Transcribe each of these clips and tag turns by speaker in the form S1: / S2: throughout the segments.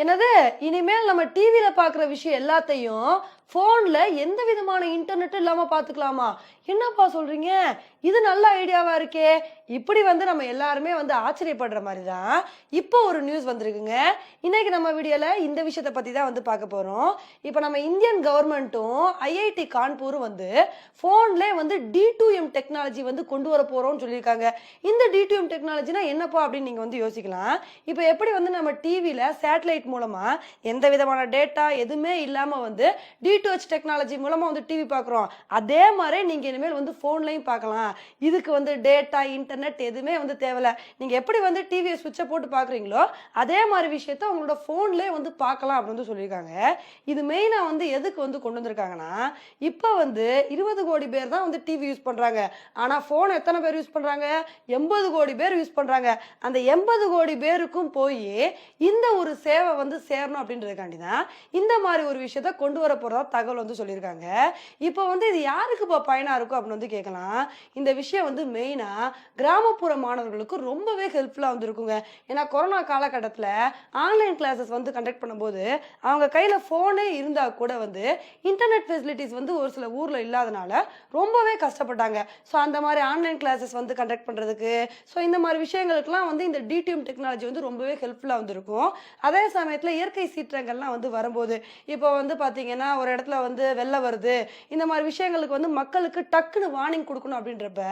S1: என்னது? இனிமேல் நம்ம டிவியில் பார்க்குற விஷயம் எல்லாத்தையும் ஃபோனில் எந்த விதமான இன்டர்நெட்டும் இல்லாமல் பார்த்துக்கலாமா என்னப்பா சொல்கிறீங்க இது நல்ல ஐடியாவாக இருக்கே. இப்படி வந்து நம்ம எல்லாருமே வந்து ஆச்சரியப்படுற மாதிரி தான் இப்போ ஒரு நியூஸ் வந்திருக்குங்க. இன்றைக்கி நம்ம வீடியோவில் இந்த விஷயத்தை பற்றி தான் வந்து பார்க்க போகிறோம் இப்போ நம்ம இந்தியன் கவர்மெண்ட்டும் ஐஐடி கான்பூரும் வந்து ஃபோன்லேயே வந்து டி டூ எம் டெக்னாலஜி வந்து கொண்டு வர போகிறோம்னு சொல்லியிருக்காங்க. இந்த டி டூ எம் டெக்னாலஜினா என்னப்பா அப்படின்னு நீங்கள் வந்து யோசிக்கலாம். இப்போ எப்படி வந்து நம்ம டிவியில் சேட்டலைட் மூலமாக எந்த விதமான டேட்டா எதுவுமே இல்லாமல் வந்து டி டூ டெக்னாலஜி மூலமாக வந்து டிவி பார்க்குறோம். அதே மாதிரி நீங்கள் இனிமேல் வந்து ஃபோன்லையும் பார்க்கலாம். இதுக்கு வந்து டேட்டா இன்டர்நெட் எதுவுமே வந்து தேவையில்ல. நீங்கள் எப்படி வந்து டிவியை சுவிட்சை போட்டு பார்க்குறீங்களோ அதே மாதிரி விஷயத்த உங்களோட ஃபோன்லேயே வந்து பார்க்கலாம் அப்படின்னு வந்து சொல்லியிருக்காங்க. இது மெயினாக வந்து எதுக்கு வந்து கொண்டு வந்திருக்காங்கன்னா இப்போ வந்து இருபது கோடி பேர் தான் வந்து டிவி யூஸ் பண்ணுறாங்க ஆனால் ஃபோன் எத்தனை பேர் யூஸ் பண்ணுறாங்க எண்பது கோடி பேர் யூஸ் பண்ணுறாங்க அந்த எண்பது கோடி பேருக்கும் போய் இந்த ஒரு சேவை வந்து சேரணும் அப்படின்றதுக்காண்டி தான் இந்த மாதிரி ஒரு விஷயத்த கொண்டு வர போகிறதா தகவல் வந்து சொல்லியிருக்காங்க. இப்போ வந்து இது யாருக்கு இப்போ பயனாக இருக்கும் அப்படின்னு வந்து கேட்கலாம். இந்த விஷயம் வந்து மெயினாக கிராமப்புற மாணவர்களுக்கு ரொம்பவே ஹெல்ப்ஃபுல்லாக வந்து இருக்குங்க ஏன்னா கொரோனா காலகட்டத்தில் ஆன்லைன் கிளாஸஸ் வந்து கண்டக்ட் பண்ணும்போது அவங்க கையில் ஃபோனே இருந்தால் கூட வந்து இன்டர்நெட் ஃபெசிலிட்டிஸ் வந்து ஒரு சில ஊரில் இல்லாதனால ரொம்பவே கஷ்டப்பட்டாங்க. ஸோ அந்த மாதிரி ஆன்லைன் கிளாஸஸ் வந்து கண்டக்ட் பண்ணுறதுக்கு ஸோ இந்த மாதிரி விஷயங்களுக்குலாம் வந்து இந்த டிடிஎம் டெக்னாலஜி வந்து ரொம்பவே ஹெல்ப்ஃபுல்லாக வந்து இருக்கும் அதே சமயத்தில் இயற்கை சீற்றங்கள்லாம் வந்து வரும்போது இப்போ வந்து பார்த்தீங்கன்னா ஒரு இடத்துல வந்து வெள்ளம் வருது. இந்த மாதிரி விஷயங்களுக்கு வந்து மக்களுக்கு டக்குன்னு வார்னிங் கொடுக்கணும் அப்படின்றப்ப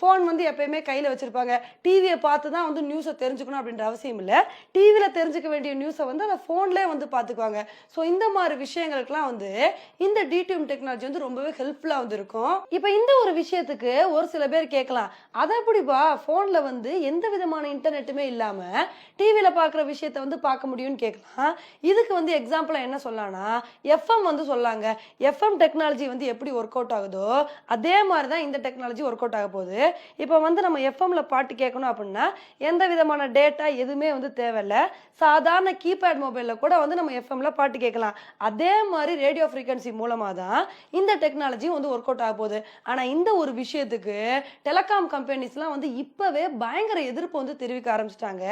S1: ஃபோன் வந்து எப்பயுமே கையில் வச்சுருப்பாங்க. டிவியை பார்த்து தான் வந்து நியூஸை தெரிஞ்சுக்கணும் அப்படின்ற அவசியம் இல்லை. டிவியில் தெரிஞ்சுக்க வேண்டிய நியூஸை வந்து அந்த ஃபோன்லேயே வந்து பார்த்துக்குவாங்க. ஸோ இந்த மாதிரி விஷயங்களுக்குலாம் வந்து இந்த டிடிஎம் டெக்னாலஜி வந்து ரொம்பவே ஹெல்ப்ஃபுல்லாக வந்து இருக்கும். இப்போ இந்த ஒரு விஷயத்துக்கு ஒரு சில பேர் கேட்கலாம். அதை எப்படிப்பா ஃபோனில் வந்து எந்த விதமான இன்டர்நெட்டுமே இல்லாமல் டிவியில் பார்க்குற விஷயத்த வந்து பார்க்க முடியும்னு கேட்கலாம். இதுக்கு வந்து எக்ஸாம்பிளாக என்ன சொல்லலாம்னா எஃப்எம் வந்து சொல்லாங்க. எஃப்எம் டெக்னாலஜி வந்து எப்படி ஒர்க் அவுட் ஆகுதோ அதே மாதிரி தான் இந்த டெக்னாலஜி ஒர்க் அவுட் ஆக போகுது. இப்போ வந்து நம்ம எஃப்எம்ல பாட்டு கேட்கணும் அப்படின்னா எந்த விதமான டேட்டா எதுவுமே வந்து தேவையில்ல. சாதாரண கீபேட் மொபைலில் கூட வந்து நம்ம எஃப்எம்ல பாட்டு கேட்கலாம். அதே மாதிரி ரேடியோ ஃப்ரீக்வன்சி மூலமாக தான் இந்த டெக்னாலஜியும் வந்து ஒர்க் அவுட் ஆக போகுது. ஆனால் இந்த ஒரு விஷயத்துக்கு டெலகாம் கம்பெனிஸ்லாம் வந்து இப்போவே பயங்கர எதிர்ப்பு வந்து தெரிவிக்க ஆரம்பிச்சிட்டாங்க.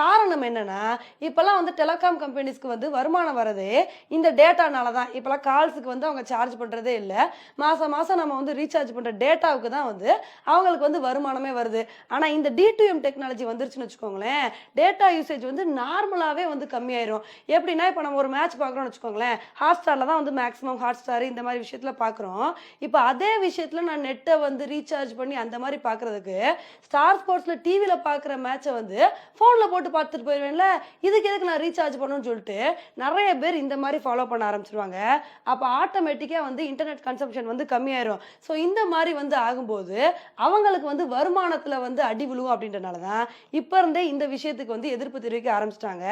S1: காரணம் என்னன்னா இப்போல்லாம் வந்து டெலகாம் கம்பெனிஸ்க்கு வந்து வருமானம் வரது இந்த டேட்டானால தான் இப்போல்லாம் கால்ஸுக்கு வந்து அவங்க சார்ஜ் பண்ணுறதே இல்லை. மாதம் மாதம் நம்ம வந்து ரீசார்ஜ் பண்ணுற டேட்டாவுக்கு தான் வந்து அவங்களுக்கு வந்து வருமானமே வருது. ஆனால் இந்த டிடிஎம் டெக்னாலஜி வந்துருச்சுன்னு வச்சுக்கோங்களேன் டேட்டா யூசேஜ் வந்து நார்மலாகவே வந்து கம்மியாயிரும். எப்படின்னா இப்போ நம்ம ஒரு மேட்ச் பார்க்குறோம்னு வச்சுக்கோங்களேன் ஹாட் ஸ்டாரில் தான் வந்து மேக்ஸிமம் ஹாட் ஸ்டார் இந்த மாதிரி விஷயத்தில் பார்க்குறோம். இப்போ அதே விஷயத்தில் நான் நெட்டை வந்து ரீசார்ஜ் பண்ணி அந்த மாதிரி பார்க்குறதுக்கு ஸ்டார் ஸ்போர்ட்ஸில் டிவியில் பார்க்குற மேட்சை வந்து ஃபோனில் போட்டு பார்த்துட்டு போயிடுவேன்ல இதுக்கு எதுக்கு நான் ரீசார்ஜ் பண்ணணும்னு சொல்லிட்டு நிறைய பேர் இந்த மாதிரி ஃபாலோ பண்ண ஆரம்பிச்சிருவாங்க. அப்போ ஆட்டோமேட்டிக்காக வந்து இன்டர்நெட் கன்சம்ஷன் வந்து கம்மியாயிரும். ஸோ இந்த மாதிரி வந்து ஆகும்போது அவங்களுக்கு வந்து வருமானத்தில் வந்து அடி விழுவும் அப்படின்றனால தான் இப்போ இருந்தே இந்த விஷயத்துக்கு வந்து எதிர்ப்பு தெரிவிக்க ஆரம்பிச்சிட்டாங்க.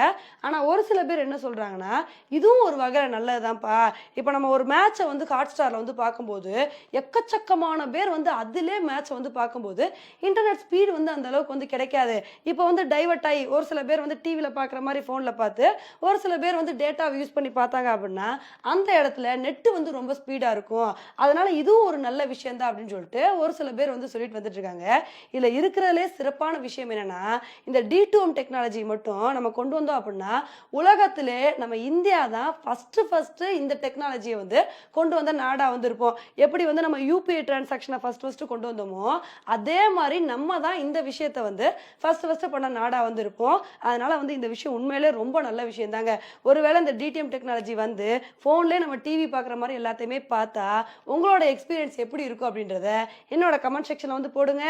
S1: ஆனால் ஒரு சில பேர் என்ன சொல்கிறாங்கன்னா இதுவும் ஒரு வகையில் நல்லதுதான்ப்பா. இப்போ நம்ம ஒரு மேட்சை வந்து ஹாட் ஸ்டாரில் வந்து பார்க்கும்போது எக்கச்சக்கமான பேர் வந்து அதிலே மேட்சை வந்து பார்க்கும்போது இன்டர்நெட் ஸ்பீடு வந்து அந்த அளவுக்கு வந்து கிடைக்காது. இப்போ வந்து டைவர்ட் ஆகி ஒரு சில பேர் வந்து டிவியில் பார்க்குற மாதிரி ஃபோனில் பார்த்து ஒரு சில பேர் வந்து டேட்டாவை யூஸ் பண்ணி பார்த்தாங்க அப்படின்னா அந்த இடத்துல நெட்டு வந்து ரொம்ப ஸ்பீடாக இருக்கும். அதனால் இதுவும் ஒரு நல்ல விஷயம் தான் அப்படின்னு சொல்லிட்டு ஒரு சில பேர் வந்து சொல்லிட்டு வந்துட்டு இருக்காங்க இதில் இருக்கிறதுலே சிறப்பான விஷயம் என்னென்னா இந்த டி டூஎம் டெக்னாலஜி மட்டும் நம்ம கொண்டு வந்தோம் அப்படின்னா உலகத்திலே நம்ம இந்தியா தான் ஃபஸ்ட்டு ஃபஸ்ட்டு இந்த டெக்னாலஜியை வந்து கொண்டு வந்த நாடாக வந்து இருப்போம் எப்படி வந்து நம்ம யூபிஐ டிரான்சாக்ஷனை ஃபஸ்ட் ஃபஸ்ட்டு கொண்டு வந்தோமோ அதே மாதிரி நம்ம தான் இந்த விஷயத்தை வந்து ஃபஸ்ட்டு ஃபஸ்ட்டு பண்ண நாடாக வந்து இருப்போம் அதனால் வந்து இந்த விஷயம் உண்மையிலே ரொம்ப நல்ல விஷயம் தாங்க ஒருவேளை இந்த டிடிஎம் டெக்னாலஜி வந்து ஃபோன்லேயே நம்ம டி டிவி பார்க்குற மாதிரி எல்லாத்தையுமே பார்த்தா உங்களோட எக்ஸ்பீரியன்ஸ் எப்படி இருக்கும் அப்படின்றத என்னோட கமெண்ட் செக்ஷனில் வந்து போடுங்க.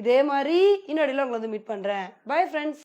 S1: இதே மாதிரி இன்னொடையில் உங்களை வந்து மீட் பண்ணுறேன் பை ஃப்ரெண்ட்ஸ்